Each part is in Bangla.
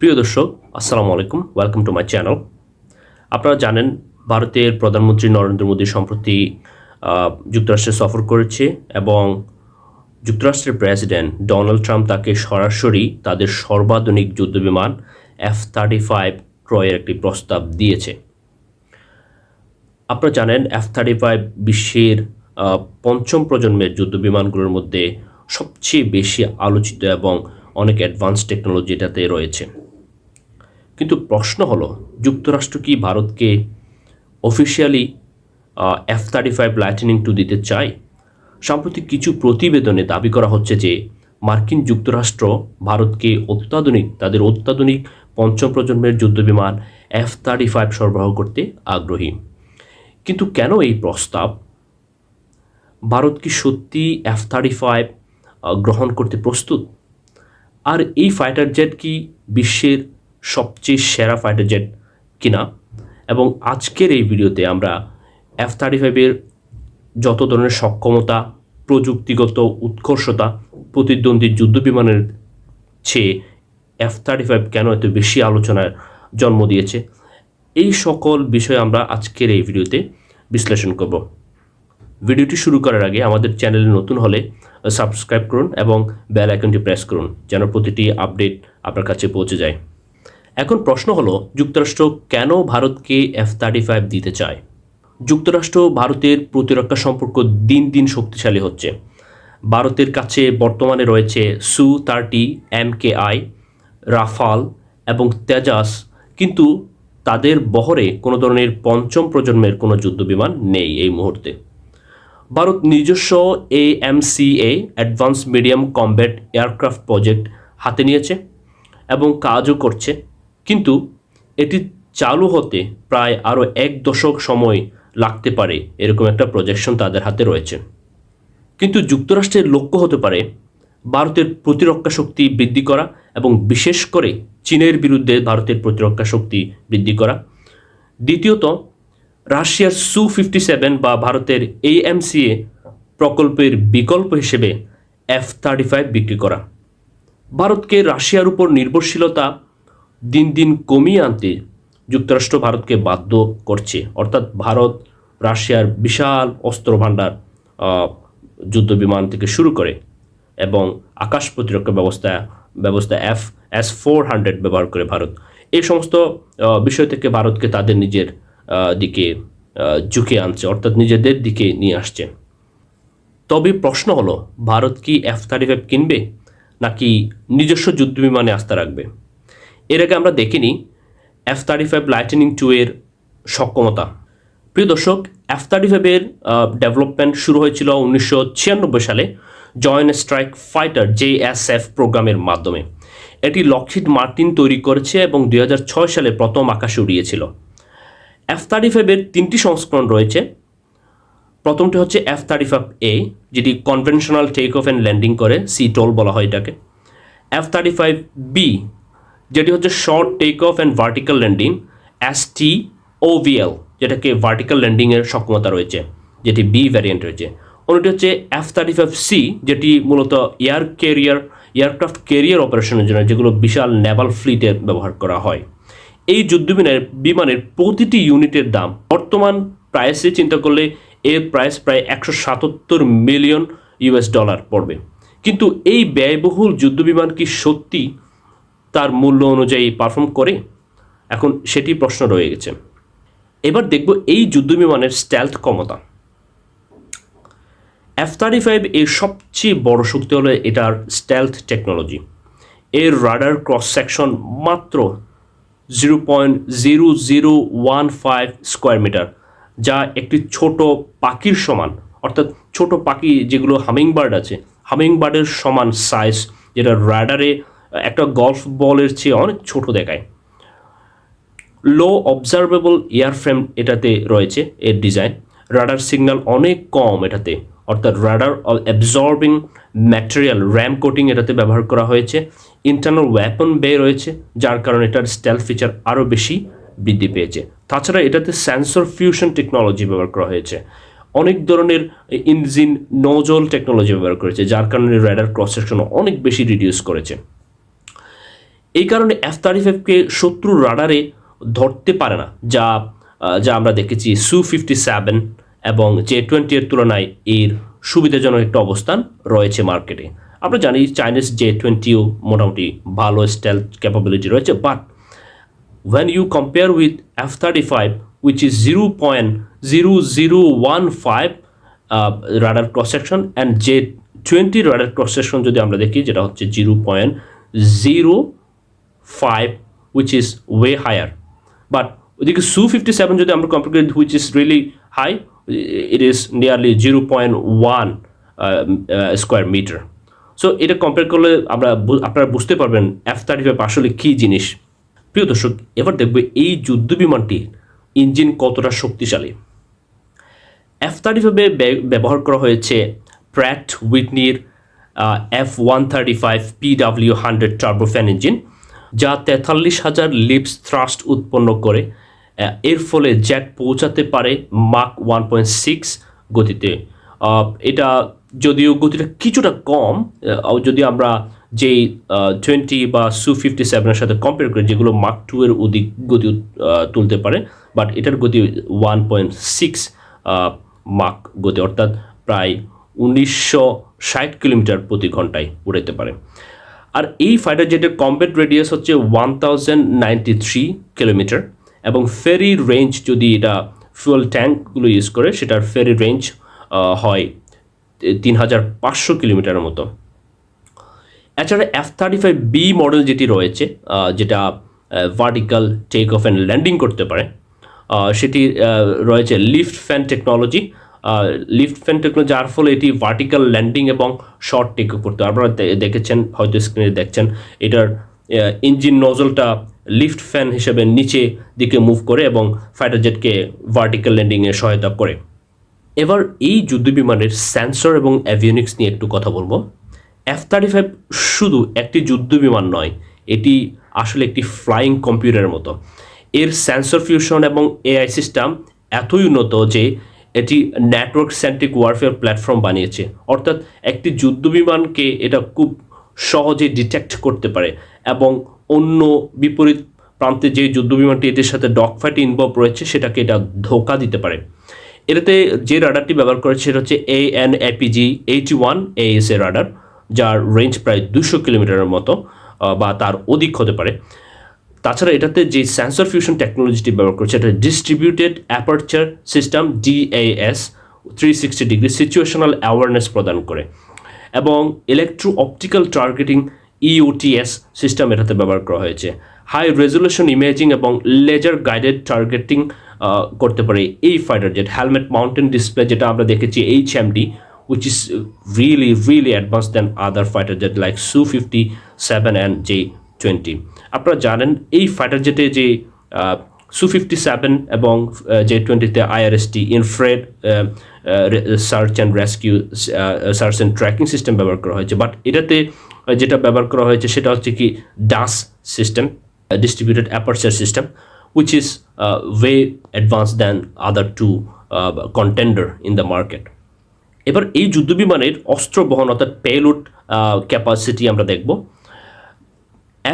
প্রিয় দর্শক, আসসালামু আলাইকুম ওয়েলকাম টু মাই চ্যানেল আপনারা জানেন, ভারতের প্রধানমন্ত্রী নরেন্দ্র মোদী সম্প্রতি যুক্তরাষ্ট্রে সফর করেছে এবং যুক্তরাষ্ট্রের প্রেসিডেন্ট ডোনাল্ড ট্রাম্প তাকে সরাসরি তাদের সর্বাধুনিক যুদ্ধবিমান এফ থার্টি ফাইভ ক্রয়ের একটি প্রস্তাব দিয়েছে। আপনারা জানেন এফ থার্টি ফাইভ বিশ্বের পঞ্চম প্রজন্মের যুদ্ধবিমানগুলোর মধ্যে সবচেয়ে বেশি আলোচিত এবং অনেক অ্যাডভান্স টেকনোলজি এটাতে রয়েছে। কিন্তু প্রশ্ন হলো, যুক্তরাষ্ট্র কি ভারতকে officially F thirty five lightning two দিতে চায়? সাম্প্রতিক কিছু প্রতিবেদনে দাবি করা হচ্ছে যে, মার্কিন যুক্তরাষ্ট্র ভারতকে অত্যাধুনিক, তাদের অত্যাধুনিক পঞ্চম প্রজন্মের যুদ্ধবিমান এফ থার্টি ফাইভ সরবরাহ করতে আগ্রহী। কিন্তু কেন এই প্রস্তাব? ভারত কি সত্যি এফ থার্টি ফাইভ গ্রহণ করতে প্রস্তুত? আর এই ফাইটার জেট কি বিশ্বের সবচেয়ে সেরা ফাইটার জেট কিনা। এবং আজকের এই ভিডিওতে আমরা এফ থার্টি ফাইভের যত ধরনের সক্ষমতা, প্রযুক্তিগত উৎকর্ষতা, প্রতিদ্বন্দ্বী যুদ্ধবিমানের চেয়ে এফ থার্টি ফাইভ কেন এত বেশি আলোচনার জন্ম দিয়েছে, এই সকল বিষয় আমরা আজকের এই ভিডিওতে বিশ্লেষণ করব। ভিডিওটি শুরু করার আগে আমাদের চ্যানেলে নতুন হলে সাবস্ক্রাইব করুন এবং বেল আইকনটি প্রেস করুন, যেন প্রতিটি আপডেট আপনার কাছে পৌঁছে যায়। এখন প্রশ্ন হলো, যুক্তরাষ্ট্র কেন ভারতকে এফ থার্টি ফাইভ দিতে চায়? যুক্তরাষ্ট্র ভারতের প্রতিরক্ষা সম্পর্ক দিন দিন শক্তিশালী হচ্ছে। ভারতের কাছে বর্তমানে রয়েছে Su thirty, M K I, Rafale এবং তেজাস, কিন্তু তাদের বহরে কোনো ধরনের পঞ্চম প্রজন্মের কোনো যুদ্ধবিমান নেই এই মুহূর্তে। ভারত নিজস্ব A M C A advance medium combat aircraft project হাতে নিয়েছে এবং কাজও করছে। কিন্তু এটি চালু হতে প্রায় আরও এক দশক সময় লাগতে পারে এরকম একটা প্রজেকশন তাদের হাতে রয়েছে। কিন্তু যুক্তরাষ্ট্রের লক্ষ্য হতে পারে ভারতের প্রতিরক্ষা শক্তি বৃদ্ধি করা এবং বিশেষ করে চীনের বিরুদ্ধে ভারতের প্রতিরক্ষা শক্তি বৃদ্ধি করা। দ্বিতীয়ত, রাশিয়ার সু ফিফটি সেভেন বা ভারতের এএমসিএ প্রকল্পের বিকল্প হিসেবে এফ থার্টি ফাইভ বিক্রি করা। ভারতকে রাশিয়ার উপর নির্ভরশীলতা দিন দিন কমিয়ে আনতে যুক্তরাষ্ট্র ভারতকে বাধ্য করছে। অর্থাৎ ভারত রাশিয়ার বিশাল অস্ত্র ভাণ্ডার যুদ্ধ বিমান থেকে শুরু করে এবং আকাশ প্রতিরক্ষা ব্যবস্থা ব্যবস্থা এফ এস ফোর হান্ড্রেড ব্যবহার করে ভারত। এই সমস্ত বিষয় থেকে ভারতকে তাদের নিজের দিকে ঝুঁকে আনছে, অর্থাৎ নিজেদের দিকে নিয়ে আসছে। তবে প্রশ্ন হলো, ভারত কি এফ থার্টি ফাইভ কিনবে নাকি নিজস্ব যুদ্ধবিমানে আস্থা রাখবে? এর আগে আমরা দেখিনি F thirty five lightning two এর সক্ষমতা। প্রিয় দর্শক এফ থার্টি ফাইভের ডেভেলপমেন্ট শুরু হয়েছিল উনিশশো ছিয়ানব্বই সালে joint strike fighter J S F প্রোগ্রামের মাধ্যমে। এটি লকহিড মার্টিন তৈরি করেছে এবং দু হাজার ছয় সালে প্রথম আকাশে উড়িয়েছিল। এফ থার্টি ফাইভের তিনটি সংস্করণ রয়েছে। প্রথমটি হচ্ছে এফ থার্টি ফাইভ এ যেটি conventional take off and landing করে সি টোল বলা হয় এটাকে। এফ থার্টি ফাইভ বি যেটি হচ্ছে short take off and vertical landing S T OVL যেটাকে ভার্টিক্যাল ল্যান্ডিংয়ের সক্ষমতা রয়েছে, যেটি বি ভ্যারিয়েন্ট রয়েছে। অন্যটি হচ্ছে এফ থার্টি ফাইভ সি যেটি মূলত এয়ার ক্যারিয়ার এয়ারক্রাফট ক্যারিয়ার অপারেশনের জন্য, যেগুলো বিশাল নেভাল ফ্লিটের ব্যবহার করা হয়। এই যুদ্ধবিমানের, বিমানের প্রতিটি ইউনিটের দাম বর্তমান প্রাইসে চিন্তা করলে এর প্রাইস প্রায় একশো সাতাত্তর মিলিয়ন ইউএস ডলার পড়বে। কিন্তু এই ব্যয়বহুল যুদ্ধবিমান কি সত্যি? তার মূল্য অনুযায়ী পারফর্ম করে, এখন সেটি প্রশ্ন রয়ে গেছে। এবার দেখব এই যুদ্ধবিমানের স্ট্যাল্থ ক্ষমতা। এফ থার্টি ফাইভ এর সবচেয়ে বড় শক্তি হলো এটার স্ট্যালথ টেকনোলজি এর রাডার ক্রস সেকশন মাত্র zero point zero zero one five square metre যা একটি ছোট পাখির সমান, অর্থাৎ ছোট পাখি যেগুলো হামিং বার্ড আছে হামিং বার্ডের সমান সাইজ যেটা রাডারে একটা গলফ বলের চেয়ে অনেক ছোট দেখায়। লো অবজারভেবল এয়ারফ্রেম এটাতে রয়েছে এর ডিজাইন রাডার সিগন্যাল অনেক কম এটাতে। অর্থাৎ radar absorbing material RAM coating এটাতে ব্যবহার করা হয়েছে। ইন্টারনাল ওয়েপন বে রয়েছে, যার কারণে এটার স্টেল ফিচার আরও বেশি বৃদ্ধি পেয়েছে। তাছাড়া এটাতে সেন্সর ফিউশন টেকনোলজি ব্যবহার করা হয়েছে। অনেক ধরনের ইঞ্জিন নোজল টেকনোলজি ব্যবহার করেছে, যার কারণে রাডার ক্রস সেকশন অনেক বেশি রিডিউস করেছে। এই কারণে এফ থার্টি ফাইভকে শত্রুর রাডারে ধরতে পারে না যা যা আমরা দেখেছি সু ফিফটি সেভেন এবং জে টোয়েন্টি এর তুলনায় এর সুবিধাজনক একটা অবস্থান রয়েছে মার্কেটে। আমরা জানি চাইনিজ জে টোয়েন্টিও মোটামুটি ভালো স্টেল ক্যাপাবিলিটি রয়েছে বাট when you compare with F35, which is 0.0015 uh, radar cross section and J20 radar cross section যদি আমরা দেখি যেটা হচ্ছে zero point zero five which is way higher but ওইদিকে সু ফিফটি সেভেন যদি আমরা কম্পেয়ার করি which is really high it is nearly zero point one square metre so এটা কম্পেয়ার করলে আমরা আপনারা বুঝতে পারবেন এফ থার্টি ফাইভ আসলে কী জিনিস। প্রিয় দর্শক, এবার দেখবে এই যুদ্ধ বিমানটির ইঞ্জিন কতটা শক্তিশালী। এফ থার্টি ফাইভে ব্যবহার করা হয়েছে Pratt উইটনির F one thirty five PW hundred turbofan engine যা তেতাল্লিশ হাজার লিপস থ্রাস্ট উৎপন্ন করে। এর ফলে জ্যাট পৌঁছাতে পারে মাক ওয়ান পয়েন্ট সিক্স গতিতে। এটা যদিও গতিটা কিছুটা কম যদি আমরা যেই টোয়েন্টি বা সু ফিফটি সেভেনের সাথে কম্পেয়ার করি, যেগুলো মাক টু এর অধিক গতি তুলতে পারে বাট এটার গতি ওয়ান পয়েন্ট সিক্স মাক গতি, অর্থাৎ প্রায় উনিশশো ষাট কিলোমিটার প্রতি ঘন্টায় উড়াইতে পারে। আর এই ফাইটার জেটের কম্বেট রেডিয়াস হচ্ছে one thousand ninety three kilometre এবং ফেরি রেঞ্জ যদি এটা ফুয়েল ট্যাঙ্কগুলো ইউজ করে, সেটার ফেরি রেঞ্জ হয় তিন হাজার পাঁচশো কিলোমিটারের মতো। এছাড়া F thirty five B model যেটি রয়েছে যেটা vertical take off and landing করতে পারে সেটি রয়েছে lift fan technology lift fan technology যার ফলে এটি ভার্টিক্যাল ল্যান্ডিং এবং শর্ট টেক করতে। আপনারা দেখেছেন, হয়তো স্ক্রিনে দেখছেন, এটার ইঞ্জিন নজলটা লিফট ফ্যান হিসেবে নিচে দিকে মুভ করে এবং ফাইটার জেটকে ভার্টিক্যাল ল্যান্ডিংয়ে সহায়তা করে। এবার এই যুদ্ধবিমানের সেন্সর এবং অ্যাভিয়নিক্স নিয়ে একটু কথা বলব। এফ থার্টি ফাইভ শুধু একটি যুদ্ধবিমান নয়, এটি আসলে একটি ফ্লাইং কম্পিউটারের মতো। এর সেন্সর ফিউশন এবং এআই সিস্টেম এতই উন্নত যে এটি নেটওয়ার্ক সেন্ট্রিক ওয়ারফেয়ার প্ল্যাটফর্ম বানিয়েছে। অর্থাৎ একটি যুদ্ধবিমানকে এটা খুব সহজে ডিটেক্ট করতে পারে এবং অন্য বিপরীত প্রান্তে যে যুদ্ধবিমানটি এটির সাথে ডগ ফাইটে ইনভলভ রয়েছে, সেটাকে এটা ধোকা দিতে পারে। এটাতে যে রাডারটি ব্যবহার করেছে, সেটা হচ্ছে A N APG eighty one AS A radar যার রেঞ্জ প্রায় দুশো কিলোমিটারের মতো বা তার অধিক হতে পারে। তাছাড়া এটাতে যে সেন্সর ফিউশন টেকনোলজিটি ব্যবহার করছে, এটা distributed aperture system DAS three sixty degree situational awareness প্রদান করে। এবং electro optical targeting EOTS system এটাতে ব্যবহার করা হয়েছে। হাই রেজলিউশন ইমেজিং এবং লেজার গাইডেড টার্গেটিং করতে পারে এই fighter jet helmet mounted display যেটা আমরা দেখেছি H MD which is really really advanced than other fighter jet like Su 57 and J20 আপনারা জানেন এই ফাইটার জেটে যে সু ফিফটি সেভেন এবং জে টোয়েন্টিতে IRST infrared search and rescue search and tracking system ব্যবহার করা হয়েছে। বাট এটাতে যেটা ব্যবহার করা হয়েছে সেটা হচ্ছে কি DAS system distributed aperture system uh, way advanced than other two uh, contender in the market এবার এই যুদ্ধবিমানের অস্ত্র বহন অর্থাৎ পেলোড ক্যাপাসিটি আমরা দেখব।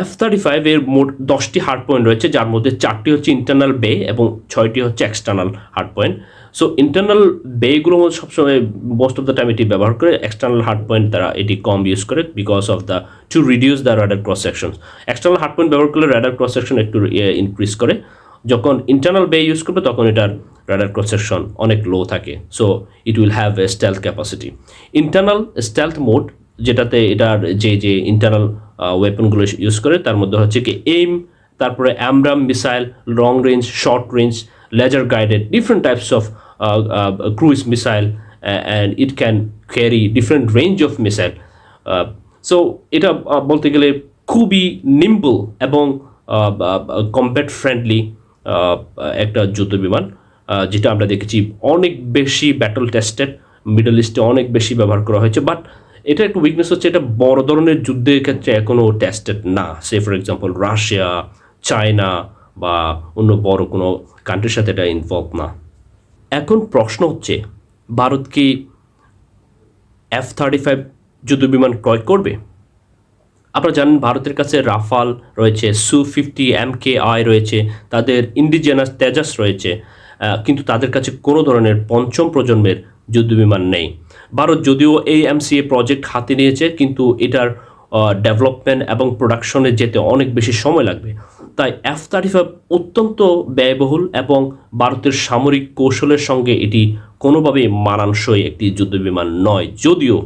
এফ থার্টি ফাইভ এর মোট দশটি হার্ড পয়েন্ট রয়েছে, যার মধ্যে চারটি হচ্ছে ইন্টারনাল বে এবং ছয়টি হচ্ছে external hard point so internal বেগুলো সবসময় মোস্ট অফ দ্য টাইম এটি ব্যবহার করে এক্সটার্নাল হার্ড পয়েন্ট তারা এটি কম ইউজ করে because of the to reduce the radar cross section external hard point ব্যবহার করলে রাডার ক্রস সেকশন একটু ইনক্রিজ করে। যখন ইন্টারনাল বে ইউজ করবে, তখন এটার রাডার ক্রস সেকশন অনেক লো থাকে। So it will have a stealth capacity internal stealth mode যেটাতে এটার যে যে ইন্টারনাল ওয়েপনগুলো ইউজ করে। তার মধ্যে হচ্ছে কি এইম তারপরে AMRAAM missile long range short range laser guided different types of cruise missile and it can carry different range of missile so এটা বলতে গেলে খুবই নিম্বল এবং কম্প্যাট ফ্রেন্ডলি একটা যুদ্ধ বিমান যেটা আমরা দেখেছি অনেক বেশি ব্যাটল টেস্টেড মিডল ইস্টে অনেক বেশি ব্যবহার করা হয়েছে বাট এটা একটু উইকনেস হচ্ছে, এটা বড় ধরনের যুদ্ধের ক্ষেত্রে এখনও টেস্টেড না। Say for example Russia China বা অন্য বড় কোনো কান্ট্রির সাথে এটা ইনভলভ না। এখন প্রশ্ন হচ্ছে, ভারত কি এফ থার্টি ফাইভ যুদ্ধবিমান ক্রয় করবে? আপনারা জানেন ভারতের কাছে রাফাল রয়েছে সু ফিফটি এম কে আই রয়েছে, তাদের ইন্ডিজেনাস তেজাস রয়েছে কিন্তু তাদের কাছে কোনো ধরনের পঞ্চম প্রজন্মের যুদ্ধবিমান নেই। ভারত যদিও এই এমসিএ প্রজেক্ট হাতে নিয়েছে, কিন্তু এটার ডেভেলপমেন্ট এবং প্রোডাকশনে যেতে অনেক বেশি সময় লাগবে। তাই এফ থার্টি ফাইভ অত্যন্ত ব্যয়বহুল এবং ভারতের সামরিক কৌশলের সঙ্গে এটি কোনোভাবেই মানানসই একটি যুদ্ধবিমান নয়। যদিও,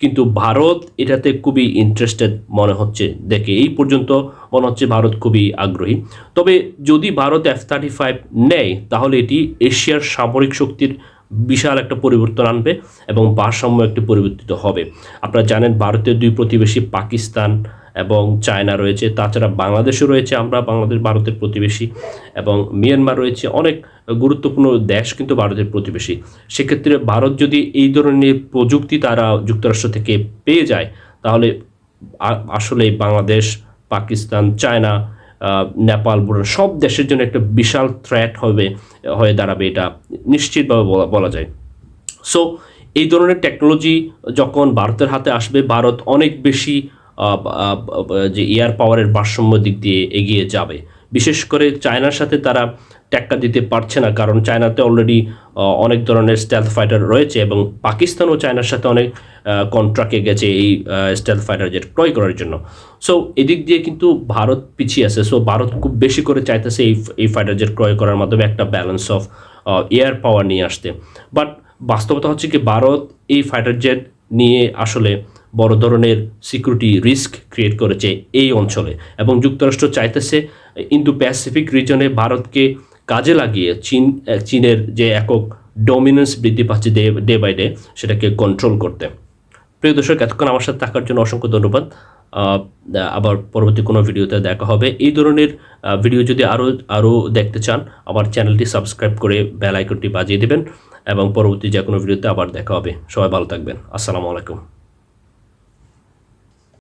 কিন্তু ভারত এটাতে খুবই ইন্টারেস্টেড মনে হচ্ছে। দেখে এই পর্যন্ত মনে হচ্ছে ভারত খুবই আগ্রহী। তবে যদি ভারত এফ থার্টি ফাইভ নেয়, তাহলে এটি এশিয়ার সামরিক শক্তির বিশাল একটা পরিবর্তন আনবে এবং ভারসাম্য একটি পরিবর্তিত হবে। আপনারা জানেন ভারতের দুই প্রতিবেশী পাকিস্তান এবং চায়না রয়েছে। তাছাড়া বাংলাদেশও রয়েছে আমরা, বাংলাদেশ ভারতের প্রতিবেশী এবং মিয়ানমার রয়েছে। অনেক গুরুত্বপূর্ণ দেশ কিন্তু ভারতের প্রতিবেশী। সেক্ষেত্রে ভারত যদি এই ধরনের প্রযুক্তি তারা যুক্তরাষ্ট্র থেকে পেয়ে যায়, তাহলে আসলে বাংলাদেশ, পাকিস্তান, চায়না নেপাল ভুটান সব দেশের জন্য একটা বিশাল থ্রেট হবে, হয়ে দাঁড়াবে এটা, নিশ্চিতভাবে বলা বলা যায়। সো এই ধরনের টেকনোলজি যখন ভারতের হাতে আসবে, ভারত অনেক বেশি যে এয়ার পাওয়ারের ভারসাম্য দিক দিয়ে এগিয়ে যাবে। বিশেষ করে চায়নার সাথে তারা টেক্কা দিতে পারছে না, কারণ চায়নাতে অলরেডি অনেক ধরনের স্টেলথ ফাইটার রয়েছে এবং পাকিস্তানও চায়নার সাথে অনেক কন্ট্রাক্টে গেছে এই স্টেলথ ফাইটার জেট ক্রয় করার জন্য। সো এদিক দিয়ে কিন্তু ভারত পিছিয়ে আছে। সো ভারত খুব বেশি করে চাইতেছে এই এই ফাইটার জেট ক্রয় করার মাধ্যমে একটা ব্যালেন্স অফ এয়ার পাওয়ার নিয়ে আসতে। বাট বাস্তবতা হচ্ছে কি, ভারত এই ফাইটার জেট নিয়ে আসলে বড় ধরনের সিকিউরিটি রিস্ক ক্রিয়েট করেছে এই অঞ্চলে এবং যুক্তরাষ্ট্র চাইতেছে ইন্দো প্যাসিফিক রিজনে ভারতকে কাজে লাগিয়ে চীন চীনের যে একক ডমিনেন্স বৃদ্ধি পাচ্ছে ডে ডে বাই ডে সেটাকে কন্ট্রোল করতে। প্রিয় দর্শক, এতক্ষণ আমার সাথে থাকার জন্য অসংখ্য ধন্যবাদ। আবার পরবর্তী কোনো ভিডিওতে দেখা হবে। এই ধরনের ভিডিও যদি আরও আরও দেখতে চান, আমার চ্যানেলটি সাবস্ক্রাইব করে বেল আইকনটি বাজিয়ে দেবেন এবং পরবর্তী যে কোনো ভিডিওতে আবার দেখা হবে। সবাই ভালো থাকবেন। আসসালামু আলাইকুম।